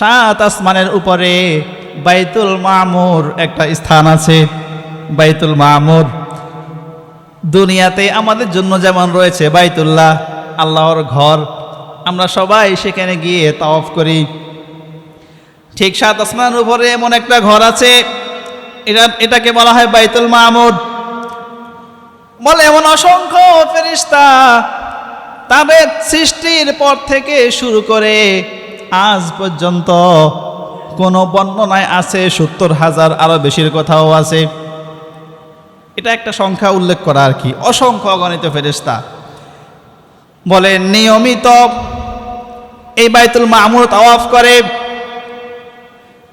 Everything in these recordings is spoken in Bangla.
সাত আসমানের উপরে বাইতুল মামুর একটা স্থান আছে। বাইতুল মামুর। দুনিয়াতে আমাদের জন্য যেমন রয়েছে বাইতুল্লাহ, আল্লাহর ঘর, আমরা সবাই সেখানে গিয়ে তাওয়াফ করি। ঠিক সাত আসমানের উপরে এমন একটা ঘর আছে, এটা, এটাকে বলা হয় বাইতুল মামুর। বলে এমন অসংখ্য ফেরিস্তা তাদের সৃষ্টির পর থেকে শুরু করে আজ পর্যন্ত কোন বর্ণনায় আছে, সত্তর হাজার আরও বেশির কথাও আছে। এটা একটা সংখ্যা উল্লেখ করা আর কি। অসংখ্য অগণিত ফেরিস্তা বলে, নিয়মিত এই বাইতুল মামুর তাওয়াফ করে,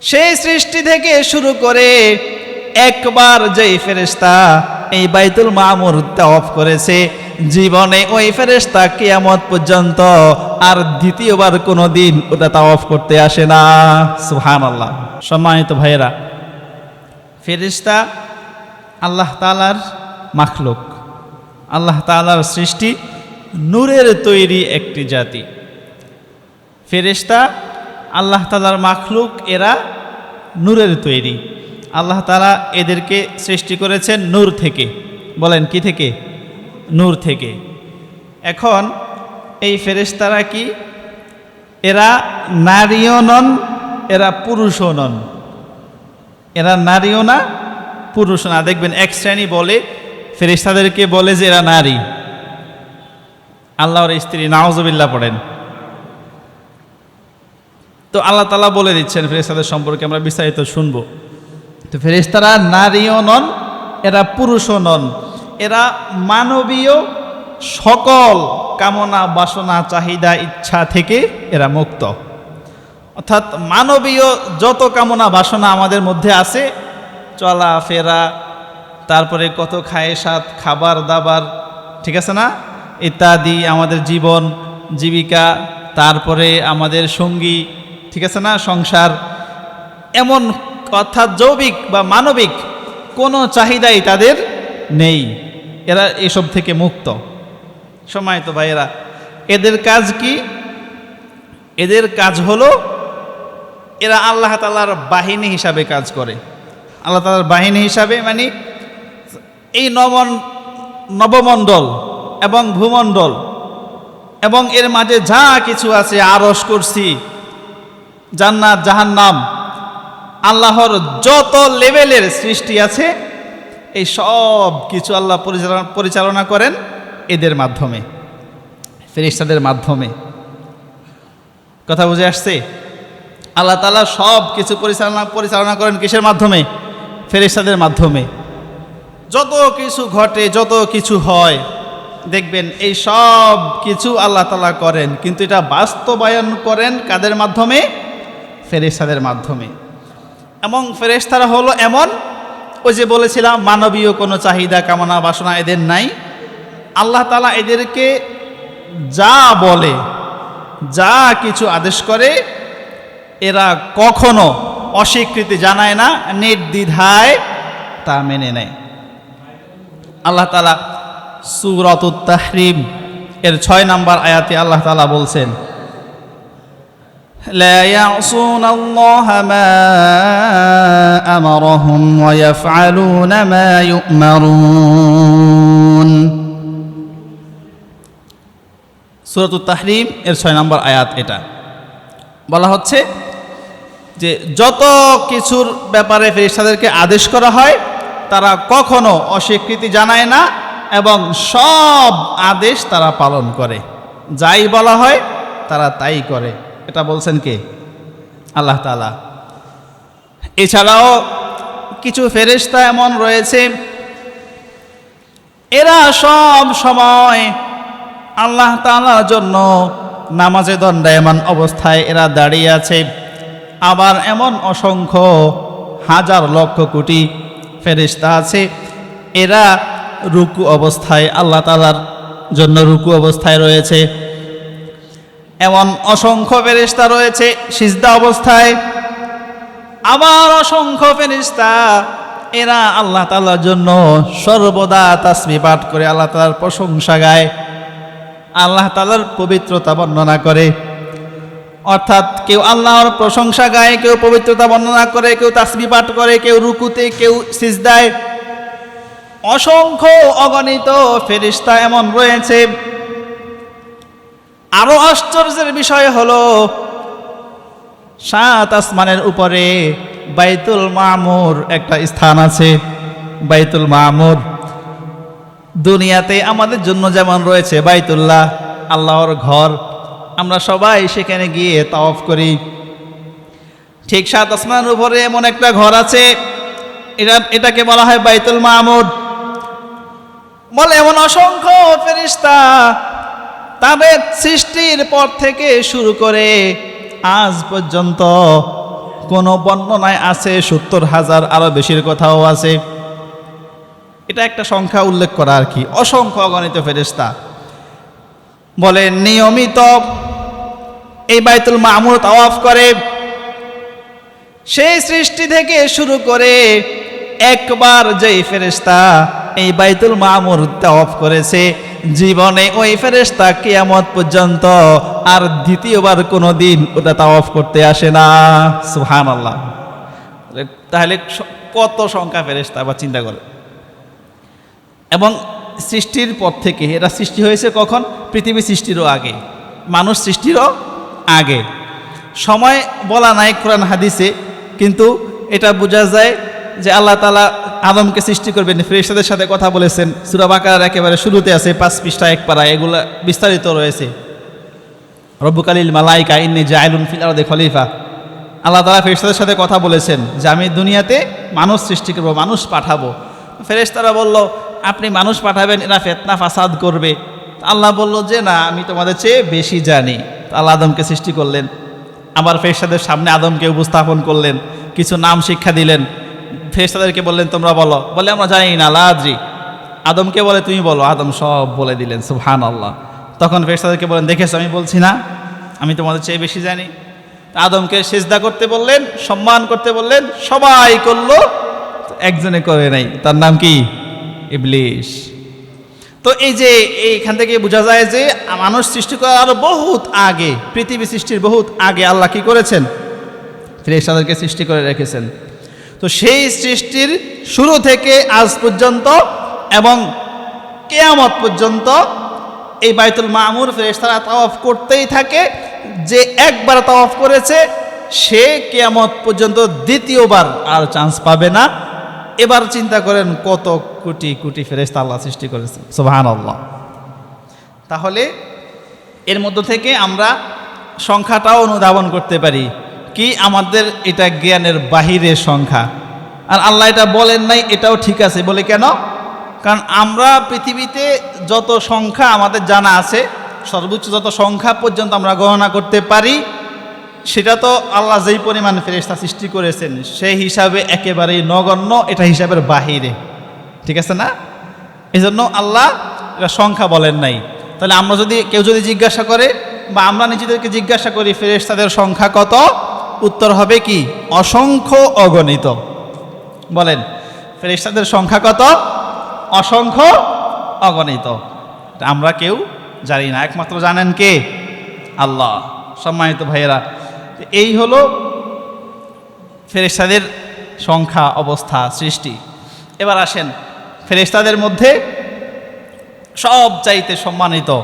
সেই সৃষ্টি থেকে শুরু করে একবার যেই ফেরেস্তা এই বাইতুল মামুর তাওয়াফ করেছে জীবনে ওই ফেরেস্তা কিয়ামত পর্যন্ত আর দ্বিতীয়বার কোনো দিন ওটা তাওয়াফ করতে আসে না। সুহান আল্লাহ সম্মানিত ভাইয়েরা ফেরেস্তা আল্লাহ তালার মাখলুক। আল্লাহ তালার সৃষ্টি নূরের তৈরি একটি জাতি। ফেরেস্তা আল্লাহ তালার মাখলুক, এরা নূরের তৈরি। আল্লাহ তালা এদেরকে সৃষ্টি করেছেন নূর থেকে। বলেন, কি থেকে? নূর থেকে। এখন এই ফেরেশতারা কি? এরা নারীও নন, এরা পুরুষও নন। এরা নারীও না, পুরুষ না। দেখবেন এক শ্রেণি বলে, ফেরেশতাদেরকে বলে যে এরা নারী। আল্লাহর স্ত্রী নাওজবিল্লা পড়েন। তো আল্লাহ তালা বলে দিচ্ছেন ফেরেশতাদের সম্পর্কে, আমরা বিস্তারিত শুনব। তো ফেরেশতারা নারীও নন, এরা পুরুষও নন। এরা মানবীয় সকল কামনা, বাসনা, চাহিদা, ইচ্ছা থেকে এরা মুক্ত। অর্থাৎ মানবীয় যত কামনা, বাসনা আমাদের মধ্যে আছে চলা ফেরা তারপরে কত খায় সাত, খাবার, দাবার, ঠিক আছে না? ইত্যাদি আমাদের জীবন, জীবিকা, তারপরে আমাদের সঙ্গী, ঠিক আছে না? সংসার, এমন অর্থাৎ জৈবিক বা মানবিক কোনো চাহিদাই তাদের নেই। এরা এসব থেকে মুক্ত। সময় তো ভাইয়েরা। এদের কাজ কি? এদের কাজ হলো এরা আল্লাহ তালার বাহিনী হিসাবে কাজ করে। আল্লাহ তালার বাহিনী হিসাবে মানে এই নবন নবমণ্ডল এবং ভূমণ্ডল এবং এর মাঝে যা কিছু আছে আরস করছি জান্নাত, জাহান্নাম, আল্লাহর যত লেভেলের সৃষ্টি আছে এই সব কিছু আল্লাহ পরিচালনা পরিচালনা করেন এদের মাধ্যমে ফেরিস্তাদের মাধ্যমে। কথা বুঝে আসছে? আল্লাহ তালা সব কিছু পরিচালনা পরিচালনা করেন কিসের মাধ্যমে? ফেরিস্তাদের মাধ্যমে। যত কিছু ঘটে, যত কিছু হয়, দেখবেন এই সব কিছু আল্লাহ তালা করেন, কিন্তু এটা বাস্তবায়ন করেন কাদের মাধ্যমে? ফেরিস্তাদের মাধ্যমে। এবং ফেরেশতারা হলো এমন ওই যে বলেছিলাম, মানবীয় কোনো চাহিদা, কামনা, বাসনা এদের নাই। আল্লাহ তালা এদেরকে যা বলে, যা কিছু আদেশ করে, এরা কখনো অস্বীকৃতি জানায় না, নির্দ্বিধায় তা মেনে নেয়। আল্লাহ তালা সুরত তাহরিম এর ছয় নাম্বার আয়াতে আল্লাহ তালা বলছেন لا يعصون الله ما امرهم ويفعلون ما يؤمرون সূরাত তাহরিম এর ছয় নম্বর আয়াত এটা বলা হচ্ছে যে যত কিছুর ব্যাপারে ফেরেশতাদেরকে আদেশ করা হয় তারা কখনো অস্বীকৃতি জানায় না এবং সব আদেশ তারা পালন করে যাই বলা হয় তারা তাই করে এটা বলছেন কে? আল্লাহ তালা এছাড়াও কিছু ফেরেশতা এমন রয়েছে, এরা সব সময় আল্লাহ তালার জন্য নামাজে দণ্ডায়মান অবস্থায় এরা দাঁড়িয়ে আছে। আবার এমন অসংখ্য হাজার লক্ষ কোটি ফেরিস্তা আছে, এরা রুকু অবস্থায় আল্লাহ তালার জন্য রুকু অবস্থায় রয়েছে। এমন অসংখ্য ফেরিস্তা রয়েছে সিজদা অবস্থায়। আবার অসংখ্য ফেরিস্তা এরা আল্লাহ তালার জন্য সর্বদা তাসমি পাঠ করে আল্লাহ তালার প্রশংসা গায়, আল্লাহ তালার পবিত্রতা বর্ণনা করে। অর্থাৎ কেউ আল্লাহর প্রশংসা গায়, কেউ পবিত্রতা বর্ণনা করে, কেউ তাসমি পাঠ করে, কেউ রুকুতে, কেউ সিজদায়। অসংখ্য অগণিত ফেরিস্তা এমন রয়েছে আরও আশ্চর্যের বিষয় হলো, সাত আসমানের উপরে বাইতুল মামুর একটা স্থান আছে। বাইতুল মামুর। দুনিয়াতে আমাদের জন্য যেমন রয়েছে বাইতুল্লাহ, আল্লাহর ঘর, আমরা সবাই সেখানে গিয়ে তাওয়াফ করি। ঠিক সাত আসমানের উপরে এমন একটা ঘর আছে, এটা, এটাকে বলা হয় বাইতুল মামুদ বলে এমন অসংখ্য ফেরিস্তা তাদের সৃষ্টির পর থেকে শুরু করে আজ পর্যন্ত কোনো বর্ণনায় আছে, সত্তর হাজার আরও বেশির কথাও আছে। এটা একটা সংখ্যা উল্লেখ করা আর কি। অসংখ্য অগণিত ফেরিস্তা বলে, নিয়মিত এই বাইতুল মামুর তাওয়াফ করে, সেই সৃষ্টি থেকে শুরু করে একবার যেই ফেরেস্তা এই বাইতুল মামুর তাওয়াফ করেছে জীবনে ওই ফেরেস্তা কিয়ামত পর্যন্ত আর দ্বিতীয়বার কোনো দিন ওটা তাওয়াফ করতে আসে না। সুহান আল্লাহ তাহলে কত সংখ্যা ফেরেস্তা আবার চিন্তা করে। এবং সৃষ্টির পর থেকে এরা সৃষ্টি হয়েছে কখন? পৃথিবী সৃষ্টিরও আগে, মানুষ সৃষ্টিরও আগে। সময় বলা নাই কোরআন হাদিসে, কিন্তু এটা বোঝা যায় যে আল্লাহ তালা আদমকে সৃষ্টি করবেন। ফেরেশতাদের সাথে কথা বলেছেন। সুরা বাকার একেবারে শুরুতে আছে, পাঁচ পৃষ্ঠা এক পাড়া এগুলো বিস্তারিত রয়েছে। রব্বুকালিল মালাইকা ইন্নি জায়লুন ফিল আরদে খলিফা। আল্লাহ তালা ফেরেশতাদের সাথে কথা বলেছেন যে, আমি দুনিয়াতে মানুষ সৃষ্টি করব, মানুষ পাঠাবো। ফেরেশতারা বলল, আপনি মানুষ পাঠাবেন, এরা ফেতনা ফাসাদ করবে। আল্লাহ বলল, যে না, আমি তোমাদের চেয়ে বেশি জানি। আল্লাহ আদমকে সৃষ্টি করলেন। আবার ফেরেশতাদের সামনে আদমকে উপস্থাপন করলেন। কিছু নাম শিক্ষা দিলেন। ফেরেশতাদেরকে বললেন, তোমরা বলো। বলে, আমরা জানি না, লাদ্রি। আদমকে বলে, তুমি বলো। আদম সব বলে দিলেন সুবহান আল্লাহ তখন ফেরেশতাদেরকে বলেন দেখেছ, আমি বলছি না, আমি তোমাদের চেয়ে বেশি জানি। আদমকে সেজদা করতে বললেন, সম্মান করতে বললেন, সবাই করল, একজনে করে নাই। তার নাম কি? ইবলিশ। তো এই যে, এইখান থেকে বোঝা যায় যে, মানুষ সৃষ্টি করার আরও বহুত আগে, পৃথিবী সৃষ্টির বহুত আগে আল্লাহ কি করেছেন? ফেরেশতাদেরকে সৃষ্টি করে রেখেছেন। তো সেই সৃষ্টির শুরু থেকে আজ পর্যন্ত এবং কেয়ামত পর্যন্ত এই বাইতুল মামুর ফেরেশতারা তাওয়াফ করতেই থাকে। যে একবার তাওয়াফ করেছে, সে কেয়ামত পর্যন্ত দ্বিতীয়বার আর চান্স পাবে না। এবার চিন্তা করেন কত কোটি কোটি ফেরেশতা আল্লাহ সৃষ্টি করেছে। সুবহান আল্লাহ তাহলে এর মধ্য থেকে আমরা সংখ্যাটাও অনুধাবন করতে পারি। কি আমাদের এটা জ্ঞানের বাহিরের সংখ্যা? আর আল্লাহ এটা বলেন নাই, এটাও ঠিক আছে। বলে কেন? কারণ আমরা পৃথিবীতে যত সংখ্যা আমাদের জানা আছে, সর্বোচ্চ যত সংখ্যা পর্যন্ত আমরা গণনা করতে পারি, সেটা তো আল্লাহ যেই পরিমাণ ফেরেস্তা সৃষ্টি করেছেন, সেই হিসাবে একেবারেই নগণ্য, এটা হিসাবের বাহিরে। ঠিক আছে না? এই জন্য আল্লাহ এটা সংখ্যা বলেন নাই। তাহলে আমরা যদি, কেউ যদি জিজ্ঞাসা করে, বা আমরা নিজেদেরকে জিজ্ঞাসা করি, ফেরেশতাদের সংখ্যা কত? উত্তর হবে কি? অসংখ্য অগণিত। বলেন, ফেরেশতাদের সংখ্যা কত? অসংখ্য অগণিত। আমরা কেউ জানি না, একমাত্র জানেন কে? আল্লাহ। সম্মানিত ভাইয়েরা এই হলো ফেরেশতাদের সংখ্যা, অবস্থা, সৃষ্টি। এবার আসেন, ফেরেশতাদের মধ্যে সব চাইতে সম্মানিত,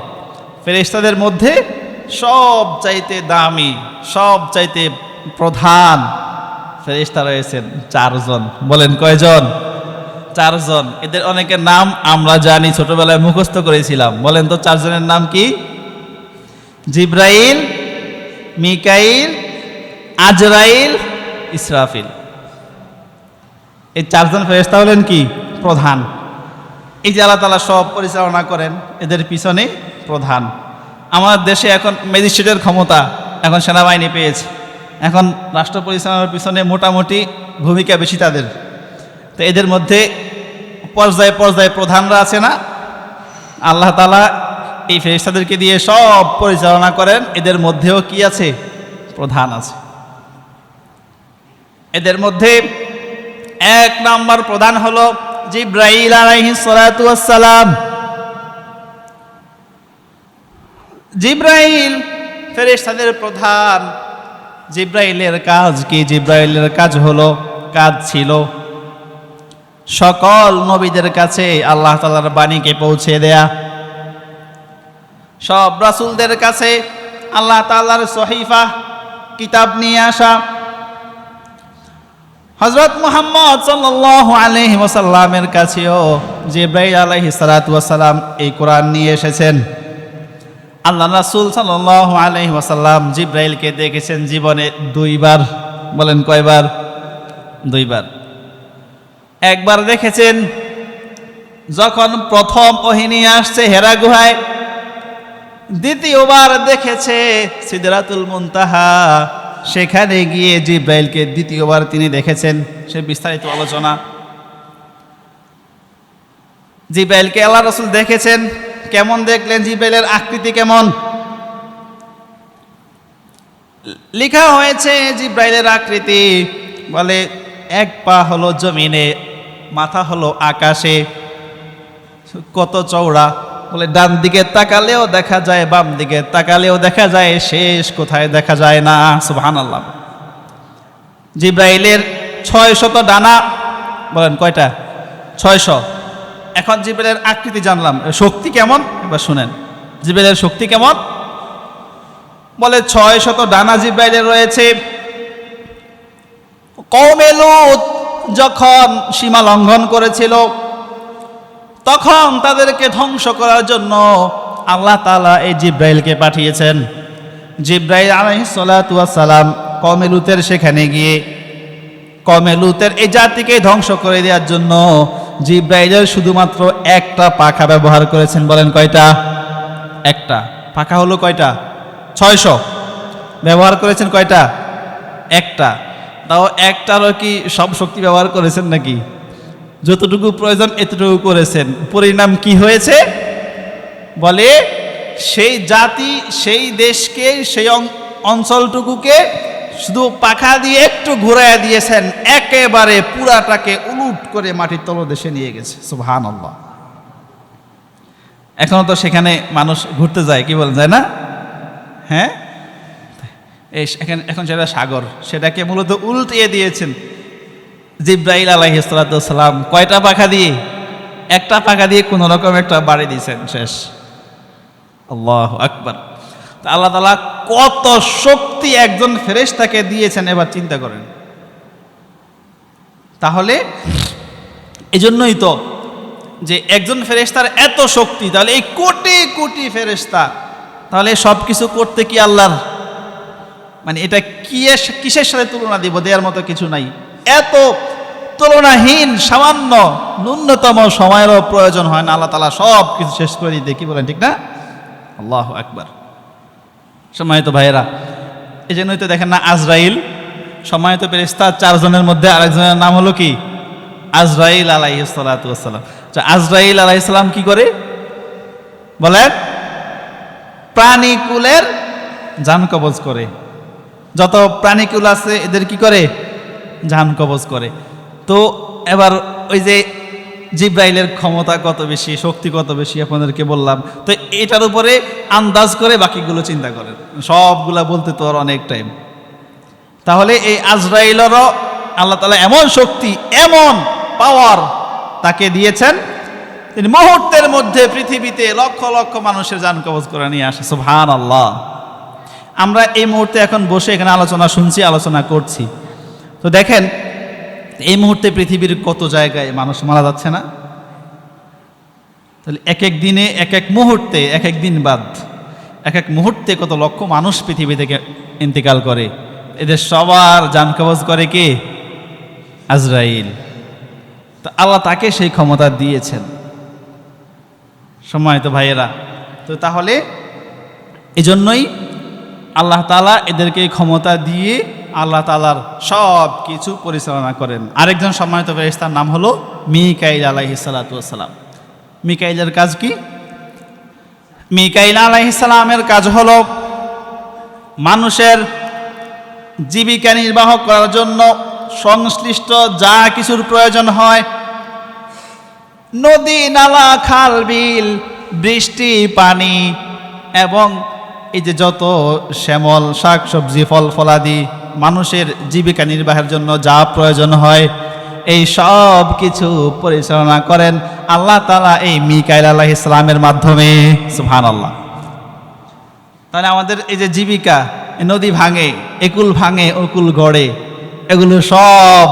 ফেরেশতাদের মধ্যে সব চাইতে দামি, সব চাইতে প্রধান। ফেরেশতা রয়েছেন, চারজন। বলেন, কয়জন? চারজন। এদের অনেকের নাম আমরা জানি, ছোটবেলায় মুখস্থ করেছিলাম। বলেন তো, চারজনের নাম কি? জিব্রাইল, মিকাইল, আজরাইল, ইসরাফিল। এই চারজন ফেরেস্তা হলেন কি? প্রধান। এই যে আল্লাহ তালা সব পরিচালনা করেন, এদের পিছনে প্রধান। আমাদের দেশে এখন ম্যাজিস্ট্রেটের ক্ষমতা, এখন সেনাবাহিনী পেয়েছে। এখন রাষ্ট্র পরিচালনার পিছনে মোটামুটি ভূমিকা বেশি তাদের। তো এদের মধ্যে পর্যায়ে পর্যায়ে প্রধানরা আছে না? আল্লাহ তালা এই ফেরিস্তাদেরকে দিয়ে সব পরিচালনা করেন। এদের মধ্যেও কি আছে? প্রধান আছে। এদের মধ্যে এক নম্বর প্রধান হলো জিব্রাইল আলাইহিস সালাতু সালাম জিব্রাইল ফেরেশতাদের প্রধান জিব্রাইলের কাজ কি? জিব্রাইলের কাজ হলো, কাজ ছিল সকল নবীদের কাছে আল্লাহ তালার বাণীকে পৌঁছে দেয়া। সব রাসূলদের কাছে আল্লাহ তালার সহিফা, কিতাব নিয়ে আসা। হজরত মুহাম্মদ সাল্লাল্লাহু আলাইহি ওয়াসাল্লামের কাছেও জিব্রাইল আলাইহি সালাতু ওয়াসালাম এই কোরআন নিয়ে এসেছেন। আল্লাহ রাসূল সাল্লাল্লাহু আলাইহি ওয়াসাল্লাম জিব্রাইলকে দেখেছেন জীবনে দুইবার। বলেন কয়বার? দুইবার। একবার দেখেছেন যখন প্রথম ওহিনী আসছে হেরা গুহায়, দ্বিতীয়বার দেখেছে সিদরাতুল মুনতাহা, সেখানে গিয়ে জিব্রাইলকে দ্বিতীয়বার তিনি দেখেছেন। সে বিস্তারিত আলোচনা। জিব্রাইলকে আল্লাহ রসুল দেখেছেন কেমন দেখলেন জিব্রাইলের আকৃতি কেমন? লেখা হয়েছে জিব্রাইলের আকৃতি। বলে এক পা হলো জমিনে, মাথা হলো আকাশে। কত চওড়া। বলে ডান দিকে তাকালেও দেখা যায়, বাম দিকে তাকালেও দেখা যায়, শেষ কোথায় দেখা যায় না। সুবহান আল্লাহ জিব্রাইলের ছয় শত ডানা। বলেন কয়টা? ছয়শো। এখন জিব্রাইলের আকৃতি জানলাম। শক্তি কেমন? এবার শুনেন। জিব্রাইলের শক্তি কেমন? বলে ছয় শত ডানা জিব্রাইলের রয়েছে। কৌমে লুত যখন সীমা লঙ্ঘন করেছিল, তখন তাদেরকে ধ্বংস করার জন্য আল্লাহ তালা এই জিব্রাইলকে পাঠিয়েছেন। জিব্রাইল আলহিসাল্লাম কমেলুতের সেখানে গিয়ে কমেলুতের এই জাতিকে ধ্বংস করে দেওয়ার জন্য জিব্রাইলের শুধুমাত্র একটা পাখা ব্যবহার করেছেন, বলেন কয়টা? একটা। পাখা হলো কয়টা? ছয়শো। ব্যবহার করেছেন কয়টা? একটা। তাও একটারও কি সব শক্তি ব্যবহার করেছেন নাকি? যতটুকু প্রয়োজন এতটুকু করেছেন। পরিণাম কি হয়েছে? বলে, সেই জাতি, সেই দেশকে, সেই অঞ্চলটুকুকে শুধু পাখা দিয়ে একটু ঘুরাইয়া দিয়েছেন, একেবারে পুরাটাকে উলুট করে মাটির তলদেশে নিয়ে গেছে। সুবহান আল্লাহ এখনও তো সেখানে মানুষ ঘুরতে যায়, কি বলেন যায় না? হ্যাঁ? এই এখানে সেটা সাগর। সেটাকে মূলত উল্টিয়ে দিয়েছেন জিব্রাইল আলাইহিসালাম কয়টা পাখা দিয়ে? একটা পাখা দিয়ে কোনো রকম একটা বাড়ি দিয়েছেন শেষ। আল্লাহ আকবার। আল্লাহ তালা কত শক্তি একজন ফেরেশতাকে দিয়েছেন, এবার চিন্তা করেন। তাহলে এজন্যই তো যে একজন ফেরেশতার এত শক্তি, তাহলে এই কোটি কোটি ফেরেশতা, তাহলে সব কিছু করতে কি আল্লাহর মানে এটা কি কিসের সাথে তুলনা দিব? দেওয়ার মতো কিছু নাই। এত তুলনাহীন, সামান্য, ন্যূনতম সময়েরও প্রয়োজন হয় না, আল্লাহ তালা সব কিছু শেষ করে দিতে। কি বলেন, ঠিক না? আল্লাহ একবার সম্মানিত ভাইয়েরা এই জন্যই তো দেখেন না আজরাইল। সম্মানিত ফেরেশতা চারজনের মধ্যে আরেকজনের নাম হলো কি? আজরাইল আলাইসালাম আজরাইল আলাইসালাম কি করে? বলেন প্রাণীকুলের জান কবজ করে। যত প্রাণীকুল আছে, এদের কি করে? জান কবজ করে। তো এবার ওই যে জিব্রাইলের ক্ষমতা কত বেশি, শক্তি কত বেশি আপনাদেরকে বললাম। তো এটার উপরে আন্দাজ করে বাকিগুলো চিন্তা করেন। সবগুলা বলতে তো আর অনেক টাইম তাহলে এই আজরাইলেরও আল্লাহ তালা এমন শক্তি, এমন পাওয়ার তাকে দিয়েছেন, তিনি মুহূর্তের মধ্যে পৃথিবীতে লক্ষ লক্ষ মানুষের যান কবজ করে নিয়ে আসে। সুবহান আল্লাহ আমরা এই মুহূর্তে এখন বসে এখানে আলোচনা শুনছি, আলোচনা করছি। তো দেখেন এই মুহূর্তে পৃথিবীর কত জায়গায় মানুষ মারা যাচ্ছে না? তাহলে এক এক দিনে, এক এক মুহূর্তে, এক এক দিন বাদ, এক এক মুহূর্তে কত লক্ষ মানুষ পৃথিবী থেকে ইন্তেকাল করে। এদের সবার যান কবজ করে কে? আজরাইল। তো আল্লাহ তাকে সেই ক্ষমতা দিয়েছেন। সম্মানিত ভাইয়েরা, তো তাহলে এজন্যই আল্লাহ তালা এদেরকে ক্ষমতা দিয়ে আল্লাহ তালার সব কিছু পরিচালনা করেন। আরেকজন সম্মানিত ফেরেস্তার নাম হলো মিকাইল আলাহি সালাতাম মিকাইলের কাজ কি? মিকাইল আলাইসালামের কাজ হলো মানুষের জীবিকা নির্বাহ করার জন্য সংশ্লিষ্ট যা কিছুর প্রয়োজন হয়, নদী, নালা, খাল, বিল, বৃষ্টি, পানি এবং এই যে যত শ্যামল শাক সবজি ফল, ফলাদি মানুষের জীবিকা নির্বাহের জন্য যা প্রয়োজন হয়, এই সব কিছু পরিচালনা করেন আল্লাহ তালা এই মিকাইল আলাহ ইসলামের মাধ্যমে। সুহান আল্লাহ তাহলে আমাদের এই যে জীবিকা নদী ভাঙে একুল ভাঙে অকুল গড়ে, এগুলো সব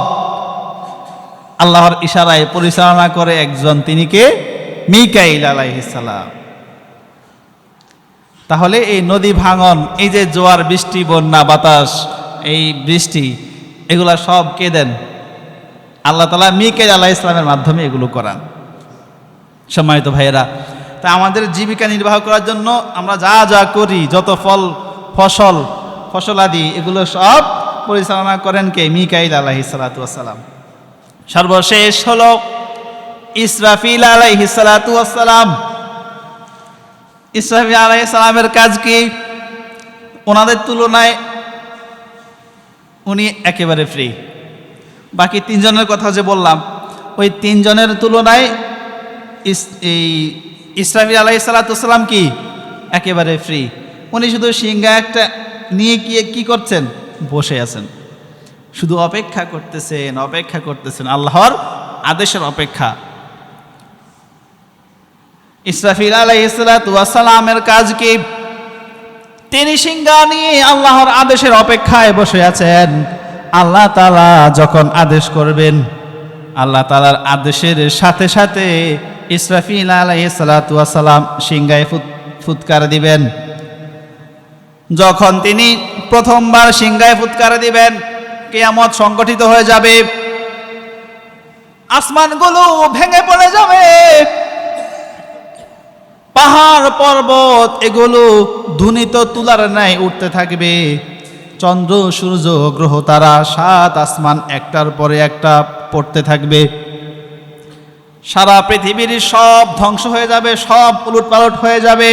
আল্লাহর ইশারায় পরিচালনা করে একজন তিনি কে? মিকাইল আলাইহিসালাম তাহলে এই নদী ভাঙন, এই যে জোয়ার, বৃষ্টি, বন্যা, বাতাস এই বৃষ্টি, এগুলা সব কে দেন? আল্লাহ তালা মিকাইল আলাহ ইসলামের মাধ্যমে এগুলো করান। সম্মানিত ভাইয়েরা, তা আমাদের জীবিকা নির্বাহ করার জন্য আমরা যা যা করি, যত ফল, ফসল, ফসলাদি, এগুলো সব পরিচালনা করেন কে? মিকাইল আলাহি সালাতাম সর্বশেষ হল ইসরাফিল আলাইহি সালাতাম ইসরাফিল আলাইহি সালামের কাজ কি? ওনাদের তুলনায় উনি একেবারে ফ্রি বাকি তিনজনের কথা যে বললাম, ওই তিনজনের তুলনায় এই ইসরাফিল আলাই সালাতাম কি? একেবারে ফ্রি উনি শুধু সিংহা একটা নিয়ে গিয়ে কি করছেন? বসে আছেন। শুধু অপেক্ষা করতেছেন অপেক্ষা করতেছেন। আল্লাহর আদেশের অপেক্ষা। ইসরাফিল আলাই সালাতামের কাজ কি? তিনি সিংহা নিয়ে আল্লাহর আদেশের অপেক্ষায় বসে আছেন। আল্লাহ তালা যখন আদেশ করবেন, আল্লাহ তালার আদেশের সাথে সাথে ইসরাফিল আলাই সালাতাম সিংহায় ফুৎ ফুৎকার দিবেন। যখন তিনি প্রথমবার সিংহায় ফুৎকার দিবেন, কেয়ামত সংগঠিত হয়ে যাবে। আসমানগুলো ভেঙে পড়ে যাবে। পাহাড় পর্বত এগুলো ধুনিত তুলার ন্যায় উঠতে থাকবে। চন্দ্র, সূর্য, গ্রহ, তারা, সাত আসমান, একটার পরে একটা পড়তে থাকবে। সারা পৃথিবীর সব ধ্বংস হয়ে যাবে, সব উলট পালট হয়ে যাবে।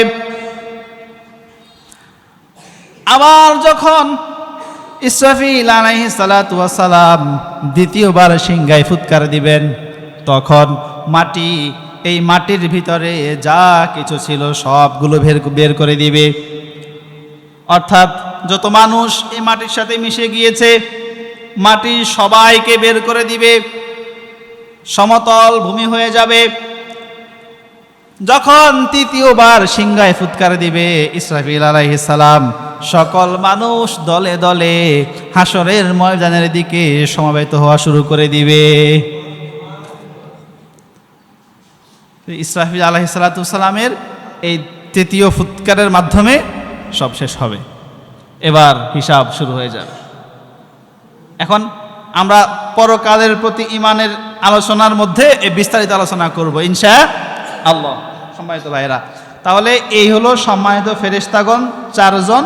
আবার যখন ইসরাফিল আলাইহি সালাতু দ্বিতীয়বার সিংহায় ফুৎকার দিবেন, তখন মাটি এই মাটির ভিতরে যা কিছু ছিল সবগুলো বের বের করে দিবে। অর্থাৎ যত মানুষ এই মাটির সাথে মিশে গিয়েছে, মাটি সবাইকে বের করে দিবে। সমতল ভূমি হয়ে যাবে। যখন তৃতীয়বার সিংহায় ফুৎকার দিবে ইসরাফিল সালাম, সকল মানুষ দলে দলে হাসরের ময়দানের দিকে সমাবেত হওয়া শুরু করে দিবে। ইসরাফিল আলাইসালামের এই তৃতীয় ফুৎকারের মাধ্যমে সব শেষ হবে। এবার হিসাব শুরু হয়ে যাবে। এখন আমরা পরকালের প্রতি ইমানের আলোচনার মধ্যে বিস্তারিত আলোচনা করব, ইনশা আল্লাহ। সম্মানিত ভাইরা তাহলে এই হলো সম্মানিত ফেরেস্তাগণ চারজন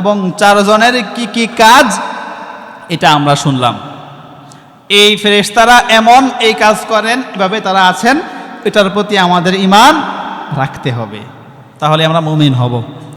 এবং চারজনের কি কি কাজ, এটা আমরা শুনলাম। এই ফেরেশতারা এমন এই কাজ করেন, এভাবে তারা আছেন এটার প্রতি আমাদের ইমান রাখতে হবে। তাহলে আমরা মুমিন হব।